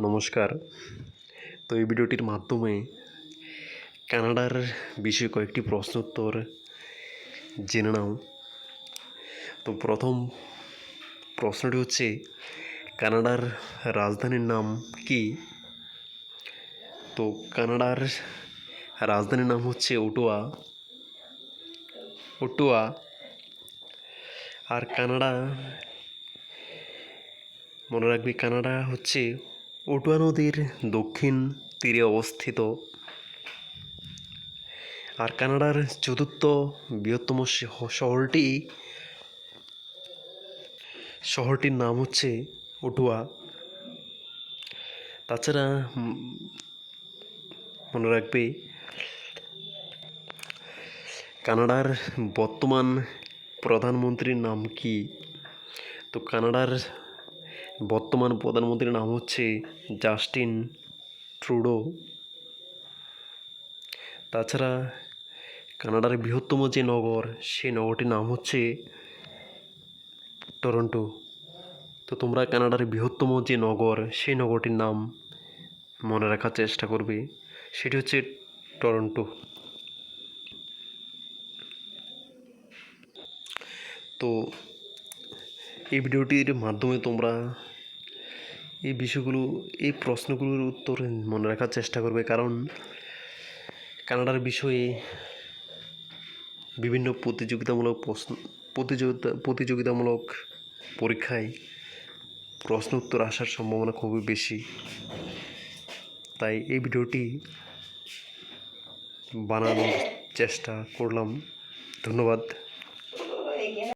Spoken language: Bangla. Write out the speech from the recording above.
নমস্কার। তো এই ভিডিওটির মাধ্যমে কানাডার বিষয়ে কয়েকটি প্রশ্ন উত্তর জেনে নাও। তো প্রথম প্রশ্নটি হচ্ছে, কানাডার রাজধানীর নাম কি? তো কানাডার রাজধানীর নাম হচ্ছে ওটোয়া। ওটোয়া। আর কানাডা, মনে রাখবি, কানাডা হচ্ছে ওটোয়া নদীর দক্ষিণ তীরে অবস্থিত। আর কানাডার চতুর্থ বৃহত্তম শহ- শহরটি, শহরটির নাম হচ্ছে ওটোয়া তাছাড়া মনে রাখবে, কানাডার বর্তমান প্রধানমন্ত্রীর নাম কি? তো কানাডার বর্তমান প্রধানমন্ত্রীর নাম হচ্ছে জাস্টিন ট্রুডো। তাছাড়া কানাডার বৃহত্তম যে নগর, সেই নগরটির নাম হচ্ছে টরন্টো। তো তোমরা কানাডার বৃহত্তম যে নগর, সেই নগরটির নাম মনে রাখার চেষ্টা করবে। সেটি হচ্ছে টরন্টো। তো এই ভিডিওটির মাধ্যমে তোমরা এই বিষয়গুলো, এই প্রশ্নগুলোর উত্তর মনে রাখার চেষ্টা করবে। কারণ কানাডার বিষয়ে বিভিন্ন প্রতিযোগিতামূলক প্রশ্ন, প্রতিযোগিতা, প্রতিযোগিতামূলক পরীক্ষায় প্রশ্ন উত্তর আসার সম্ভাবনা খুবই বেশি। তাই এই ভিডিওটি বানানোর চেষ্টা করলাম। ধন্যবাদ।